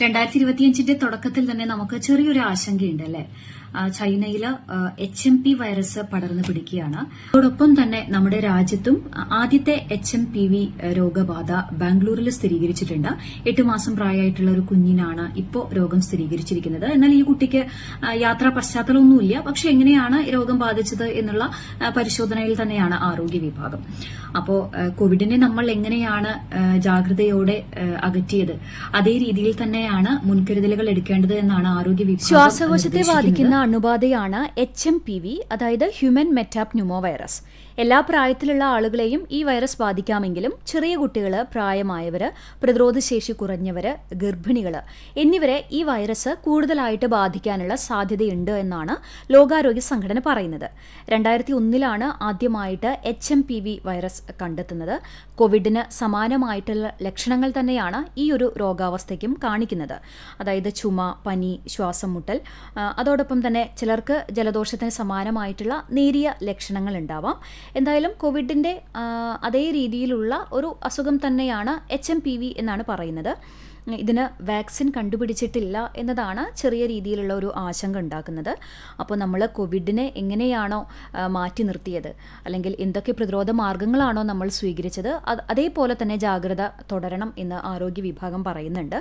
രണ്ടായിരത്തി ഇരുപത്തിയഞ്ചിന്റെ തുടക്കത്തിൽ തന്നെ നമുക്ക് ചെറിയൊരു ആശങ്കയുണ്ട് അല്ലെ? ചൈനയിൽ എച്ച് എം പി വൈറസ് പടർന്നു പിടിക്കുകയാണ്. അതോടൊപ്പം തന്നെ നമ്മുടെ രാജ്യത്തും ആദ്യത്തെ എച്ച് എം പി വി രോഗബാധ ബാംഗ്ലൂരിൽ സ്ഥിരീകരിച്ചിട്ടുണ്ട്. എട്ട് മാസം പ്രായമായിട്ടുള്ള ഒരു കുഞ്ഞിനാണ് ഇപ്പോൾ രോഗം സ്ഥിരീകരിച്ചിരിക്കുന്നത്. എന്നാൽ ഈ കുട്ടിക്ക് യാത്രാ പശ്ചാത്തലമൊന്നുമില്ല. പക്ഷെ എങ്ങനെയാണ് രോഗം ബാധിച്ചത് എന്നുള്ള പരിശോധനയിൽ തന്നെയാണ് ആരോഗ്യ വിഭാഗം. അപ്പോ കോവിഡിനെ നമ്മൾ എങ്ങനെയാണ് ജാഗ്രതയോടെ അകറ്റിയത്? അതേ രീതിയിൽ തന്നെയാണ് മുൻകരുതലുകൾ എടുക്കേണ്ടത് എന്നാണ് ആരോഗ്യ വിഭാഗം ശ്വാസകോശത്തെ ബാധിക്കുന്ന അണുബാധയാണ് എച്ച് എം പി വി അതായത് ഹ്യൂമൻ മെറ്റാപ്ന്യൂമോ വൈറസ് എല്ലാ പ്രായത്തിലുള്ള ആളുകളെയും ഈ വൈറസ് ബാധിക്കാമെങ്കിലും ചെറിയ കുട്ടികൾ പ്രായമായവർ പ്രതിരോധശേഷി കുറഞ്ഞവർ ഗർഭിണികൾ എന്നിവരെ ഈ വൈറസ് കൂടുതലായിട്ട് ബാധിക്കാനുള്ള സാധ്യതയുണ്ട് എന്നാണ് ലോകാരോഗ്യ സംഘടന പറയുന്നത്. രണ്ടായിരത്തി ഒന്നിലാണ് ആദ്യമായിട്ട് H M P V virus കണ്ടെത്തുന്നത്. കോവിഡിന് സമാനമായിട്ടുള്ള ലക്ഷണങ്ങൾ തന്നെയാണ് ഈ ഒരു രോഗാവസ്ഥയ്ക്കും കാണിക്കുന്നത്. അതായത് ചുമ പനി ശ്വാസം മുട്ടൽ അതോടൊപ്പം തന്നെ ചിലർക്ക് ജലദോഷത്തിന് സമാനമായിട്ടുള്ള നേരിയ ലക്ഷണങ്ങൾ ഉണ്ടാവാം എന്തായാലും കോവിഡിന്റെ അതേ രീതിയിലുള്ള ഒരു അസുഖം തന്നെയാണ് എച്ച് എം പി വി എന്നാണ് പറയുന്നത്. ഇതിന് വാക്സിൻ കണ്ടുപിടിച്ചിട്ടില്ല എന്നതാണ് ചെറിയ രീതിയിലുള്ള ഒരു ആശങ്ക ഉണ്ടാക്കുന്നത്. അപ്പോൾ നമ്മൾ കോവിഡിനെ എങ്ങനെയാണോ മാറ്റി നിർത്തിയത് അല്ലെങ്കിൽ എന്തൊക്കെ പ്രതിരോധ മാർഗങ്ങളാണോ നമ്മൾ സ്വീകരിച്ചത് അത് അതേപോലെ തന്നെ ജാഗ്രത തുടരണം എന്ന് ആരോഗ്യ വിഭാഗം പറയുന്നുണ്ട്.